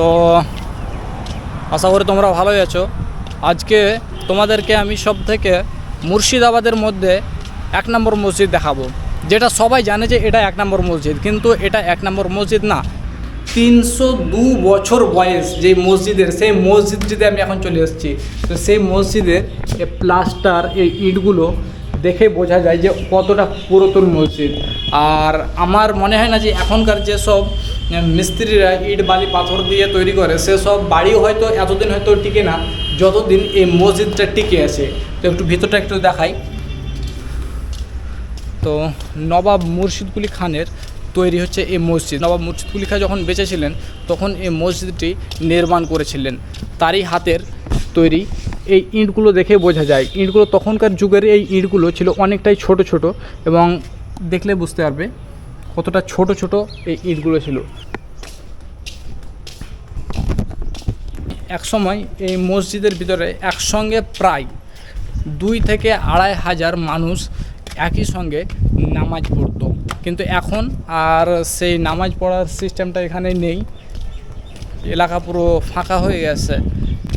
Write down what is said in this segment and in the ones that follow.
তো আশা করি তোমরা ভালোই আছো। আজকে তোমাদেরকে আমি সব থেকে মুর্শিদাবাদের মধ্যে এক নম্বর মসজিদ দেখাবো। যেটা সবাই জানে যে এটা এক নম্বর মসজিদ, কিন্তু এটা এক নম্বর মসজিদ না। তিনশো দু বছর বয়স যে মসজিদের, সেই মসজিদটিতে আমি এখন চলে এসেছি। তো সেই মসজিদের এই প্লাস্টার, এই ইটগুলো দেখে বোঝা যায় যে কতটা পুরাতন মসজিদ। আর আমার মনে হয় না যে এখনকার যেসব মিস্ত্রিরা ইট, বালি, পাথর দিয়ে তৈরি করে সেসব বাড়িও হয়তো এতদিন হয়তো টিকে না, যতদিন এই মসজিদটা টিকে আছে। তো একটু ভিতরটা একটু দেখাই। তো নবাব মুর্শিদকুলি খানের তৈরি হচ্ছে এই মসজিদ। নবাব মুর্শিদকুলি খান যখন বেঁচে ছিলেন, তখন এই মসজিদটি নির্মাণ করেছিলেন। তারই হাতের তৈরি এই ইঁটগুলো দেখে বোঝা যায়। ইঁটগুলো তখনকার যুগের এই ইঁটগুলো ছিল অনেকটাই ছোট ছোট এবং দেখলে বুঝতে পারবে কতটা ছোট ছোট এই ইঁটগুলো ছিল। একসময় এই মসজিদের ভিতরে একসঙ্গে প্রায় দুই থেকে আড়াই হাজার মানুষ একই সঙ্গে নামাজ পড়তো। কিন্তু এখন আর সেই নামাজ পড়ার সিস্টেমটা এখানে নেই। এলাকা পুরো ফাঁকা হয়ে গেছে।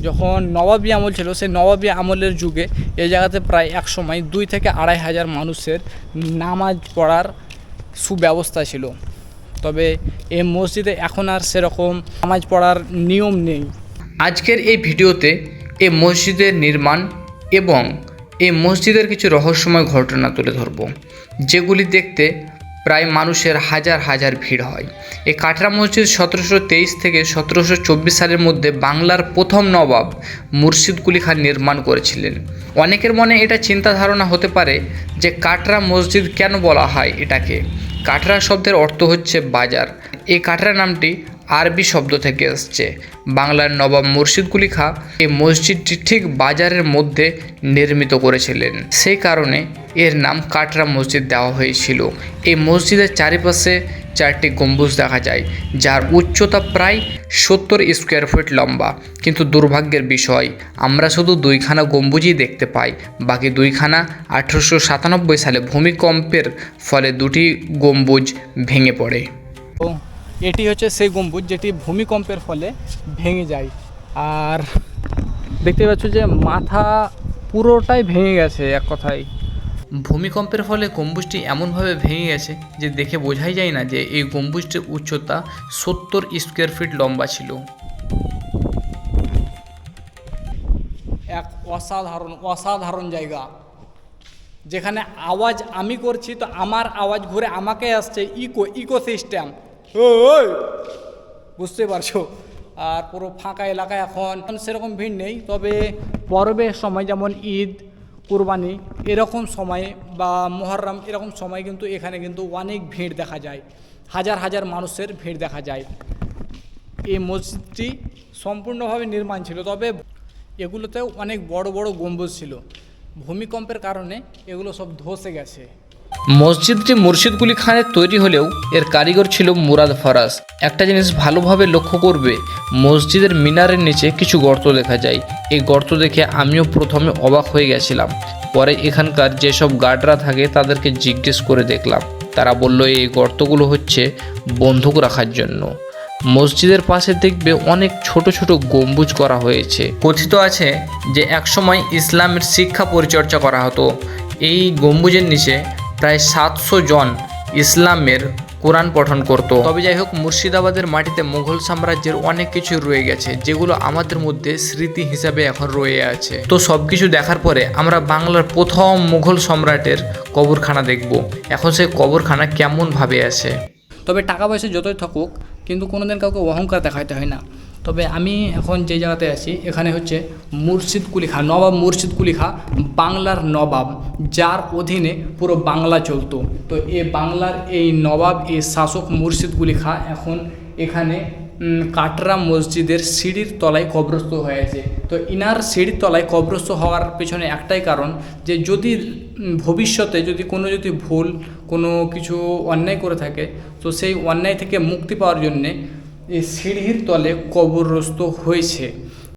যখন নবাবী আমল ছিল, সেই নবাবী আমলের যুগে এই জায়গাতে প্রায় এক সময় দুই থেকে আড়াই হাজার মানুষের নামাজ পড়ার সুব্যবস্থা ছিল। তবে এই মসজিদে এখন আর সেরকম নামাজ পড়ার নিয়ম নেই। আজকের এই ভিডিওতে এই মসজিদের নির্মাণ এবং এই মসজিদের কিছু রহস্যময় ঘটনা তুলে ধরব, যেগুলি দেখতে প্রায় মানুষের হাজার হাজার ভিড় হয়। এই কাটরা মসজিদ সতেরোশো তেইশ থেকে সতেরোশো চব্বিশ সালের মধ্যে বাংলার প্রথম নবাব মুর্শিদ কুলি খান নির্মাণ করেছিলেন। অনেকের মনে এটা চিন্তা ধারণা হতে পারে যে কাটরা মসজিদ কেন বলা হয় এটাকে? কাটরা শব্দের অর্থ হচ্ছে বাজার। এই কাটরা নামটি আরবি শব্দ থেকে এসছে বাংলার নবাব মুর্শিদ কুলি খাঁ এই মসজিদটি ঠিক বাজারের মধ্যে নির্মিত করেছিলেন। সেই কারণে এর নাম কাটরা মসজিদ দেওয়া হয়েছিল। এই মসজিদের চারিপাশে চারটি গম্বুজ দেখা যায়, যার উচ্চতা প্রায় সত্তর স্কোয়ার ফিট লম্বা। কিন্তু দুর্ভাগ্যের বিষয়, আমরা শুধু দুইখানা গম্বুজই দেখতে পাই, বাকি দুইখানা আঠেরোশো সাতানব্বই সালে ভূমিকম্পের ফলে দুটি গম্বুজ ভেঙে পড়ে। এটি হচ্ছে সেই গম্বুজ যেটি ভূমিকম্পের ফলে ভেঙে যায়। আর দেখতে পাচ্ছ যে মাথা পুরোটাই ভেঙে গেছে এক কথায়। ভূমিকম্পের ফলে গম্বুজটি এমনভাবে ভেঙে গেছে যে দেখে বোঝাই যায় না যে এই গম্বুজটির উচ্চতা সত্তর স্কোয়ার ফিট লম্বা ছিল। এক অসাধারণ অসাধারণ জায়গা। যেখানে আওয়াজ আমি করছি তো আমার আওয়াজ ঘুরে আমাকে আসছে ইকো ইকো বুঝতে পারছ? আর পুরো ফাঁকা এলাকা এখন। সেরকম ভিড় নেই, তবে পরবের সময় যেমন ঈদ, কুরবানি, এরকম সময়ে বা মহরম এরকম সময় কিন্তু এখানে কিন্তু অনেক ভিড় দেখা যায়। হাজার হাজার মানুষের ভিড় দেখা যায়। এই মসজিদটি সম্পূর্ণভাবে নির্মাণ ছিল, তবে এগুলোতেও অনেক বড় বড় গম্বুজ ছিল। ভূমিকম্পের কারণে এগুলো সব ধসে গেছে। মসজিদটি মুর্শিদকুলি খানের তৈরি হলেও এর কারিগর ছিল মুরাদ ফরাজ। একটা জিনিস ভালোভাবে লক্ষ্য করবে, মসজিদের মিনারের নিচে কিছু গর্ত দেখা যায়। এই গর্ত দেখে আমিও প্রথমে অবাক হয়ে গেছিলাম। পরে এখানকার যেসব গার্ডরা থাকে তাদেরকে জিজ্ঞেস করে দেখলাম। তারা বলল, এই গর্তগুলো হচ্ছে বন্দুক রাখার জন্য। মসজিদের পাশে দেখবে অনেক ছোট ছোট গম্বুজ করা হয়েছে। কথিত আছে যে একসময় ইসলামের শিক্ষা পরিচর্যা করা হতো। এই গম্বুজের নিচে প্রায় সাতশো জন ইসলামের কোরআন পঠন করত। তবে যাই হোক মুর্শিদাবাদের মাটিতে মুঘল সাম্রাজ্যের অনেক কিছু রয়ে গেছে, যেগুলো আমাদের মধ্যে স্মৃতি হিসাবে এখন রয়ে আছে। তো সব কিছু দেখার পরে আমরা বাংলার প্রথম মুঘল সম্রাটের কবরখানা দেখব। এখন সেই কবরখানা কেমনভাবে আছে? তবে টাকা পয়সা যতই থাকুক, কিন্তু কোনোদিন কাউকে অহংকার দেখাইতে হয় না। তবে আমি এখন যে জায়গাতে আছি, এখানে হচ্ছে মুর্শিদ কুলি খা নবাব মুর্শিদ কুলি খা বাংলার নবাব, যার অধীনে পুরো বাংলা চলতো। তো এ বাংলার এই নবাব এই শাসক মুর্শিদ কুলি খা এখন এখানে কাটরা মসজিদের সিঁড়ির তলায় কবরস্থ হয়েছে। তো ইনার সিঁড়ির তলায় কবরস্থ হওয়ার পেছনে একটাই কারণ যে যদি ভবিষ্যতে যদি কোনো যদি ভুল, কোনো কিছু অন্যায় করে থাকে, তো সেই অন্যায় থেকে মুক্তি পাওয়ার জন্যে এই সিঁড়ির তলে কবরস্থ হয়েছে।